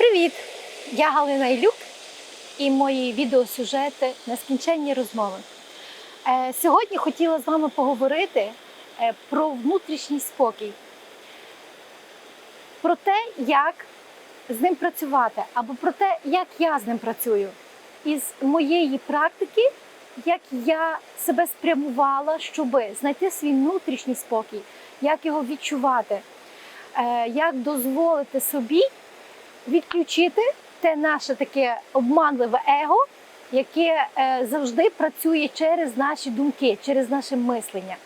Привіт! Я Галина Ілюк і мої відеосюжети Нескінченні розмови. Е, Сьогодні хотіла з вами поговорити е, про внутрішній спокій, про те, як з ним працювати, або про те, як я з ним працюю. Із моєї практики, як я себе спрямувала, щоб знайти свій внутрішній спокій, як його відчувати, е, як дозволити собі відключити те наше таке обманливе его, яке е, завжди працює через наші думки, через наше мислення.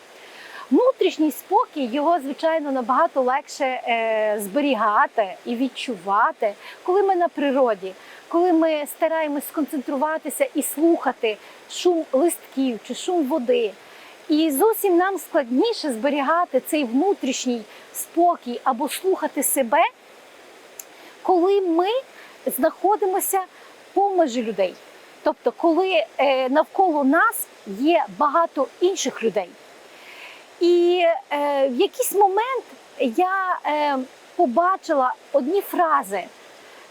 Внутрішній спокій його, звичайно, набагато легше е, зберігати і відчувати, коли ми на природі, коли ми стараємось сконцентруватися і слухати шум листків чи шум води. І зовсім нам складніше зберігати цей внутрішній спокій або слухати себе, коли ми знаходимося поміж людей. Тобто, коли е, навколо нас є багато інших людей. І е, в якийсь момент я е, побачила одні фрази,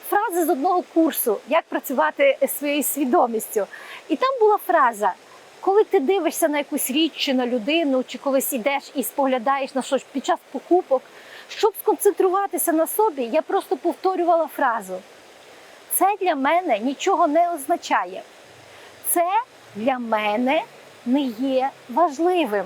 фрази з одного курсу, як працювати своєю свідомістю. І там була фраза: коли ти дивишся на якусь річ чи на людину, чи колись йдеш і споглядаєш на щось під час покупок, щоб сконцентруватися на собі, я просто повторювала фразу. Це для мене нічого не означає. Це для мене не є важливим.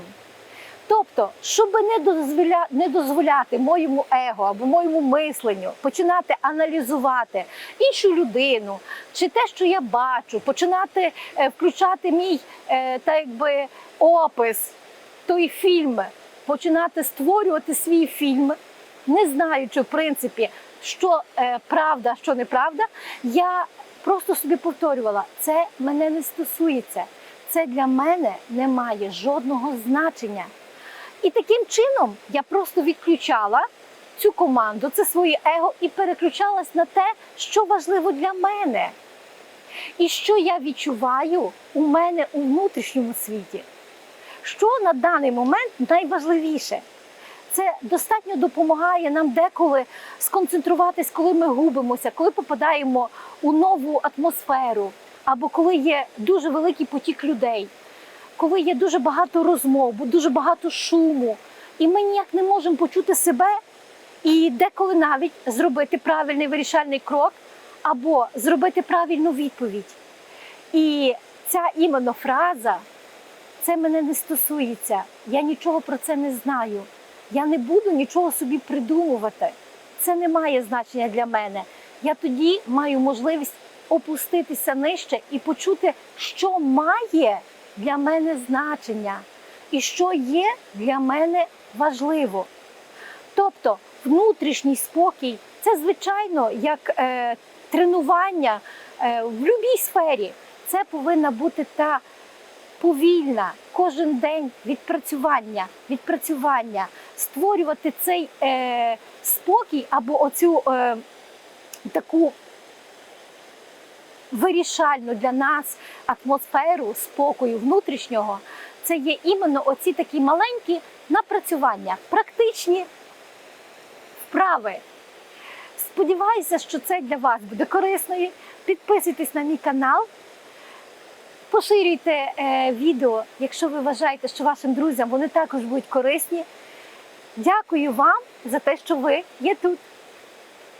Тобто, щоб не, дозволя... не дозволяти моєму его або моєму мисленню починати аналізувати іншу людину, чи те, що я бачу, починати е, включати мій е, так якби, опис, той фільм, починати створювати свій фільм, не знаючи, в принципі, що е, правда, що неправда, я просто собі повторювала, це мене не стосується, це для мене не має жодного значення. І таким чином я просто відключала цю команду, це своє его, і переключалась на те, що важливо для мене. І що я відчуваю у мене у внутрішньому світі. Що на даний момент найважливіше? Це достатньо допомагає нам деколи сконцентруватись, коли ми губимося, коли попадаємо у нову атмосферу, або коли є дуже великий потік людей, коли є дуже багато розмов, дуже багато шуму, і ми ніяк не можемо почути себе і деколи навіть зробити правильний вирішальний крок, або зробити правильну відповідь. І ця іменно фраза це мене не стосується, я нічого про це не знаю. Я не буду нічого собі придумувати. Це не має значення для мене. Я тоді маю можливість опуститися нижче і почути, що має для мене значення і що є для мене важливо. Тобто внутрішній спокій це звичайно як е, тренування е, в будь-якій сфері. Це повинна бути та повільна, кожен день відпрацювання, відпрацювання, створювати цей е, спокій або оцю е, таку вирішальну для нас атмосферу спокою внутрішнього. Це є іменно оці такі маленькі напрацювання, практичні вправи. Сподіваюся, що це для вас буде корисною. Підписуйтесь на мій канал. Поширюйте е, відео, якщо ви вважаєте, що вашим друзям вони також будуть корисні. Дякую вам за те, що ви є тут.